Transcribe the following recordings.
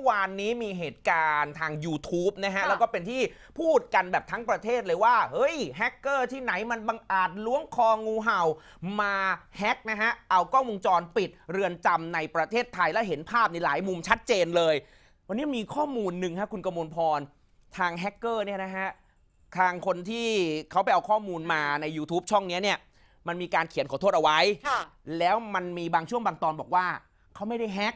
อวานนี้มีเหตุการณ์ทาง YouTube นะฮะค่ะแล้วก็เป็นที่พูดกันแบบทั้งประเทศเลยว่า เฮ้ย แฮกเกอร์ที่ไหนมันบังอาจล้วงคองูเห่า มาแฮกนะฮะ เอากล้องวงจรปิดเรือนจำในประเทศไทยและเห็นภาพในหลายมุมชัดเจนเลย วันนี้มีข้อมูลหนึ่งฮะคุณกมลพร ทางแฮกเกอร์เนี่ยนะฮะ ทางคนที่เขาไปเอาข้อมูลมาใน YouTube ช่องเนี้ยเนี่ยมันมีการเขียนขอโทษเอาไว้ค่ะแล้วมันมีบางช่วงบางตอนบอกว่าเขาไม่ได้แฮ็ก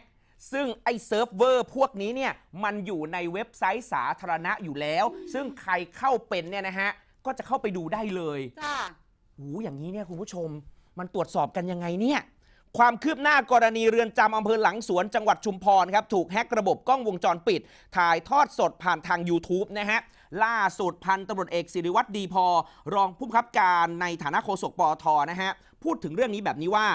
ซึ่งไอ้เซิร์ฟเวอร์พวกนี้เนี่ยมันอยู่ในเว็บไซต์สาธารณะอยู่แล้ว ซึ่งใครเข้าเป็นเนี่ยนะฮะก็จะเข้าไปดูได้เลยจ้าหูอย่างนี้เนี่ยคุณผู้ชม มันตรวจสอบกันยังไงเนี่ย ความคืบหน้ากรณีเรือนจำอำเภอหลังสวนจังหวัดชุมพรครับถูกแฮ็กระบบกล้องวงจรปิด ถ่ายทอดสดผ่านทาง YouTube นะฮะ ล่าสุดพันตำรวจเอกสิริวัตรดีพอ รองผู้บังคับการในฐานะโฆษกปอทนะฮะ พูดถึงเรื่องนี้แบบนี้ว่า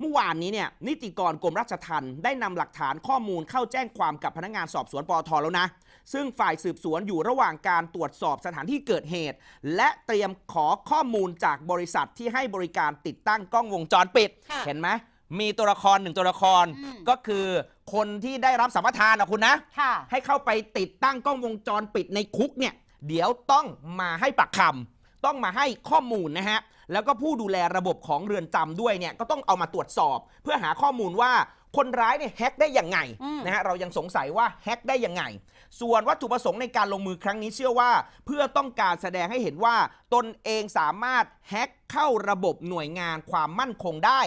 เมื่อวานนี้เนี่ยนิติกรกรมราชทัณฑ์ได้นำหลักฐานข้อมูลเข้าแจ้งความกับพนักงานสอบสวนปอทแล้วนะ ซึ่งฝ่ายสืบสวนอยู่ระหว่างการตรวจสอบสถานที่เกิดเหตุ และเตรียมขอข้อมูลจากบริษัทที่ให้บริการติดตั้งกล้องวงจรปิดค่ะเห็นไหมมีตัวละครหนึ่งตัวละครอืมก็คือคนที่ได้รับสัมปทานนะคุณนะค่ะให้เข้าไปติดตั้งกล้องวงจรปิดในคุกเนี่ยเดี๋ยวต้องมาให้ปากคำต้องมาให้ข้อมูลนะฮะ แล้วก็ผู้ดูแลระบบของเรือนจำด้วยเนี่ยก็ต้องเอามาตรวจสอบ เพื่อหาข้อมูลว่าคนร้ายเนี่ยแฮ็กได้ยังไงอืมนะฮะเรายังสงสัยว่าแฮ็กได้ยังไง ส่วนวัตถุประสงค์ในการลงมือครั้งนี้เชื่อว่า เพื่อต้องการแสดงให้เห็นว่า ตนเองสามารถแฮ็กเข้าระบบหน่วยงานความมั่นคงได้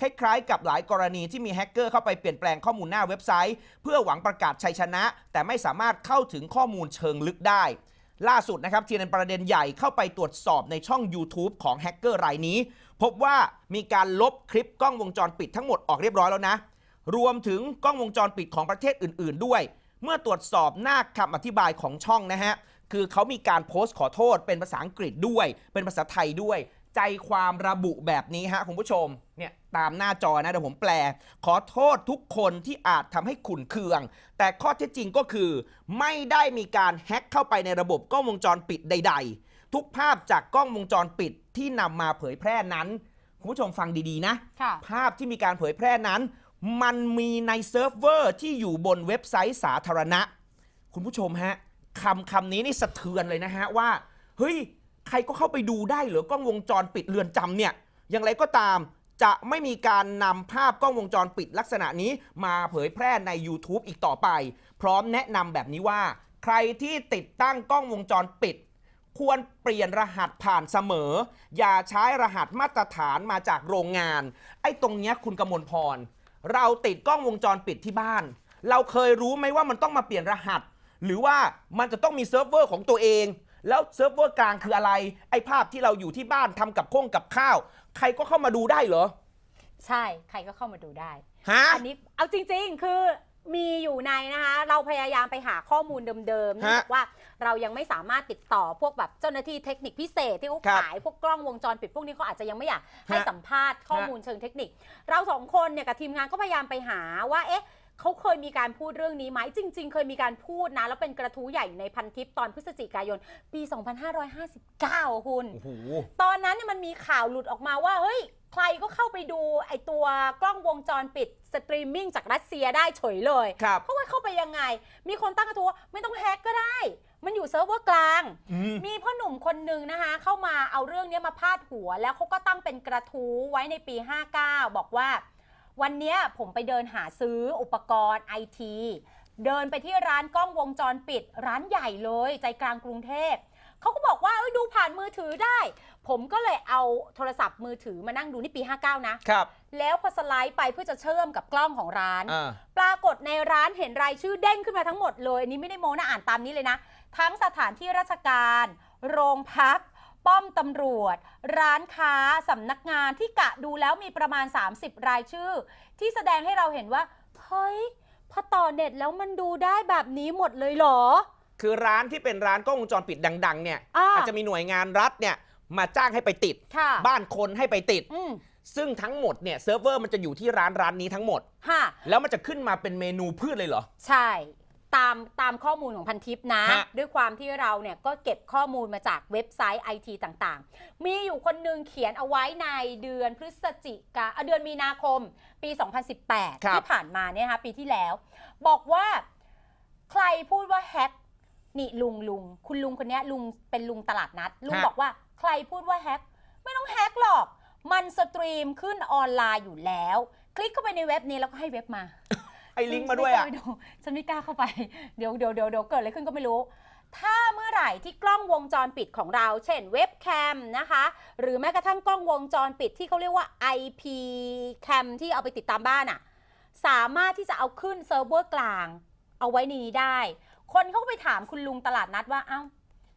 คล้ายๆ กับหลายกรณีที่มีแฮกเกอร์เข้าไปเปลี่ยนแปลงข้อมูลหน้าเว็บไซต์ เพื่อหวังประกาศชัยชนะ แต่ไม่สามารถเข้าถึงข้อมูลเชิงลึกได้ ล่าสุดนะครับทีนประเด็นใหญ่เข้าไปตรวจสอบในช่อง YouTube ของแฮกเกอร์รายนี้ พบว่ามีการลบคลิปกล้องวงจรปิดทั้งหมดออกเรียบร้อยแล้วนะ รวมถึงกล้องวงจรปิดของประเทศอื่น ๆ ด้วย เมื่อตรวจสอบหน้าคำอธิบายของช่องนะฮะคือเขามีการโพสต์ขอโทษเป็นภาษาอังกฤษด้วย เป็นภาษาไทยด้วย ใจความระบุแบบนี้ฮะคุณผู้ชมเนี่ยตามหน้าจอนะเดี๋ยวผมแปล ขอโทษทุกคนที่อาจทำให้ขุนเคือง แต่ข้อเท็จจริงก็คือ ไม่ได้มีการแฮ็กเข้าไปในระบบกล้องวงจรปิดใด ๆ ทุกภาพจากกล้องวงจรปิดที่นำมาเผยแพร่นั้น คุณผู้ชมฟังดีๆนะ ค่ะ ภาพที่มีการเผยแพร่นั้น มันมีในเซิร์ฟเวอร์ที่อยู่บนเว็บไซต์สาธารณะ คุณผู้ชมฮะคำคำนี้นี่สะเทือนเลยนะฮะว่า เฮ้ย ใครก็เข้าไปดูได้เหรอกล้องวงจรปิดเรือนจำเนี่ย อย่างไรก็ตามจะไม่มีการนำภาพกล้องวงจรปิดลักษณะนี้มาเผยแพร่ใน YouTube อีกต่อไป พร้อมแนะนำแบบนี้ว่า ใครที่ติดตั้งกล้องวงจรปิด ควรเปลี่ยนรหัสผ่านเสมอ อย่าใช้รหัสมาตรฐานมาจากโรงงาน ไอ้ตรงเนี้ยคุณกมลพร เราติดกล้องวงจรปิดที่บ้าน เราเคยรู้ไหมว่ามันต้องมาเปลี่ยนรหัส หรือว่ามันจะต้องมีเซิร์ฟเวอร์ของตัวเอง แล้วเซิร์ฟเวอร์กลางคืออะไร ไอ้ภาพที่เราอยู่ที่บ้านทำกับข้งกับข้าว ใครก็เข้ามาดูได้เหรอ ใช่ใครก็เข้ามาดูได้ ฮะ อันนี้เอาจริงๆ คือมีอยู่ในนะคะ เราพยายามไปหาข้อมูลเดิมๆเนื่องจากว่าเรายังไม่สามารถติดต่อพวกแบบเจ้าหน้าที่เทคนิคพิเศษที่เขาครับขายพวกกล้องวงจรปิดพวกนี้เขาอาจจะยังไม่อยากให้ฮะสัมภาษณ์ข้อมูลเชิงเทคนิค เราสองคนเนี่ยกับทีมงานก็พยายามไปหาว่าเอ๊ะ เขาเคยมีการพูดเรื่องนี้ไหมจริง ๆ เคยมีการพูดนะ แล้วเป็นกระทู้ใหญ่อยู่ในพันทิปตอนพฤศจิกายน ปี 2559 คุณ โอ้โห ตอนนั้นเนี่ยมันมีข่าวหลุดออกมาว่า เฮ้ย ใครก็เข้าไปดูไอตัวกล้องวงจรปิดสตรีมมิ่งจากรัสเซียได้เฉยเลยครับ เพราะว่าเข้าไปยังไง มีคนตั้งกระทู้ว่าไม่ต้องแฮกก็ได้ มันอยู่เซิร์ฟเวอร์กลาง อืม มีพ่อหนุ่มคนหนึ่งนะคะ เข้ามาเอาเรื่องนี้มาพาดหัว แล้วเขาก็ตั้งเป็นกระทู้ไว้ในปี 59 บอกว่า วันเนี้ยผมไปเดินหาซื้ออุปกรณ์ไอทีเดินไปที่ร้านกล้องวงจรปิด ร้านใหญ่เลยใจกลางกรุงเทพเขาก็บอกว่าเอ้ยดูผ่านมือถือได้ ผมก็เลยเอาโทรศัพท์มือถือมานั่งดูนี่ปี 59 นะครับ แล้วพอสไลด์ไปเพื่อจะเชื่อมกับกล้องของร้านอ่าปรากฏในร้านเห็นรายชื่อเด้งขึ้นมาทั้งหมดเลย อันนี้ไม่ได้โมนะอ่านตามนี้เลยนะ ทั้งสถานที่ราชการ โรงพัก ป้อมตำรวจ ร้านค้าสำนักงานที่กะดูแล้วมีประมาณ 30 รายชื่อ ที่แสดงให้เราเห็นว่า เฮ้ย พอต่อเน็ตแล้วมันดูได้แบบนี้หมดเลยเหรอ คือร้านที่เป็นร้านกล้องวงจรปิดดัง ๆ เนี่ยอ่าอาจจะมีหน่วยงานรัฐเนี่ยมาจ้างให้ไปติด ค่ะบ้านคนให้ไปติด อืมซึ่งทั้งหมดเนี่ยเซิร์ฟเวอร์มันจะอยู่ที่ร้านร้านนี้ทั้งหมด ค่ะ แล้วมันจะขึ้นมาเป็นเมนูพืชเลยเหรอ ใช่ ตามตามข้อมูลของพันทิปนะ ฮะ ด้วยความที่เราเนี่ยก็เก็บข้อมูลมาจากเว็บไซต์ไอทีต่างๆ มีอยู่คนหนึ่งเขียนเอาไว้ในเดือนพฤศจิกาเอ่อเดือนมีนาคมปี 2018 ครับ ที่ผ่านมาเนี่ยนะคะปีที่แล้ว บอกว่าใครพูดว่าแฮกนี่ลุงลุงคุณลุงคนเนี้ยลุงเป็นลุงตลาดนัด ลุงฮะ บอกว่าใครพูดว่าแฮกไม่ต้องแฮกหรอก มันสตรีมขึ้นออนไลน์อยู่แล้ว คลิกเข้าไปในเว็บนี้แล้วก็ให้เว็บมา ไอ้ลิงก์มาด้วยอะฉันไม่กล้าเข้าไป เดี๋ยวเดี๋ยวเดี๋ยวเดี๋ยวเกิดอะไรขึ้นก็ไม่รู้ ถ้าเมื่อไหร่ที่กล้องวงจรปิดของเรา เช่นเว็บแคมนะคะ หรือแม้กระทั่งกล้องวงจรปิดที่เขาเรียกว่า IP cam ที่เอาไปติดตามบ้านอะสามารถที่จะเอาขึ้นเซิร์ฟเวอร์กลาง เอาไว้ในนี้ได้ คนเขาก็ไปถามคุณลุงตลาดนัดว่า เอ้า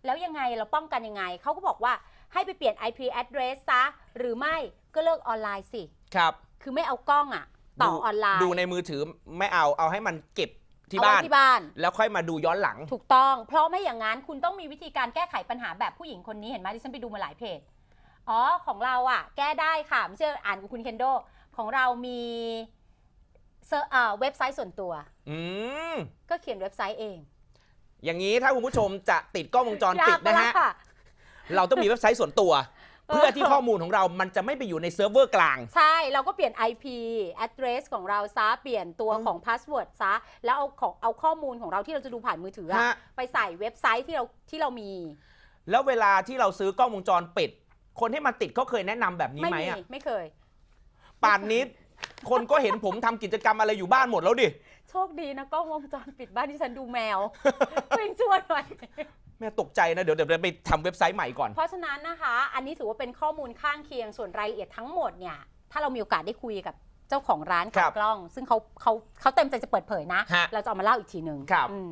แล้วยังไงเราป้องกันยังไง เขาก็บอกว่าให้ไปเปลี่ยน IP address ซะ หรือไม่ก็เลิกออนไลน์สิ ครับ คือไม่เอากล้องอะ ต่อออนไลน์ ดูในมือถือไม่เอาเอาให้มันเก็บที่เอไว้บ้าน ที่บ้าน แล้วค่อยมาดูย้อนหลัง ถูกต้อง เพราะไม่อย่างนั้นคุณต้องมีวิธีการแก้ไขปัญหาแบบผู้หญิงคนนี้เห็นไหมที่ฉันไปดูมาหลายเพจ อ๋อของเราอะแก้ได้ค่ะ ไม่เชื่ออ่านกับคุณเคนโด ของเรามีเซอร์อ่าเว็บไซต์ส่วนตัว อืม ก็เขียนเว็บไซต์เองอย่างนี้ถ้าคุณผู้ชมจะติดกล้องวงจรปิดนะฮะยากปค่เราต้องมีเว็บไซต์ส่วนตัว เออเพื่อที่ข้อมูลของเรามันจะไม่ไปอยู่ในเซิร์ฟเวอร์กลาง ใช่ เราก็เปลี่ยน IP address ของเราซะ เปลี่ยนตัวอืมของ password ซะ แล้วเอาของเอาข้อมูลของเราที่เราจะดูผ่านมือถืออะฮะ ไปใส่เว็บไซต์ที่เราที่เรามี แล้วเวลาที่เราซื้อกล้องวงจรปิด คนที่มาติดเขาเคยแนะนำแบบนี้ไม่ไหมมี อะไม่เคย ป่านนี้ คนก็เห็นผมทำกิจกรรมอะไรอยู่บ้านหมดแล้วดิ โชคดีนะกล้องวงจรปิดบ้านที่ฉันดูแมว เพ่งช่วยหน่อย แม่ตกใจนะ เดี๋ยวเดี๋ยวไปทำเว็บไซต์ใหม่ก่อน เพราะฉะนั้นนะคะ อันนี้ถือว่าเป็นข้อมูลข้างเคียงส่วนรายละเอียดทั้งหมดเนี่ย ถ้าเรามีโอกาสได้คุยกับเจ้าของร้านครัขาบยกล้อง ซึ่งเขาเขาเขาเต็มใจจะเปิดเผยนะ ฮะเราจะเอามาเล่าอีกทีหนึ่งครับ อืม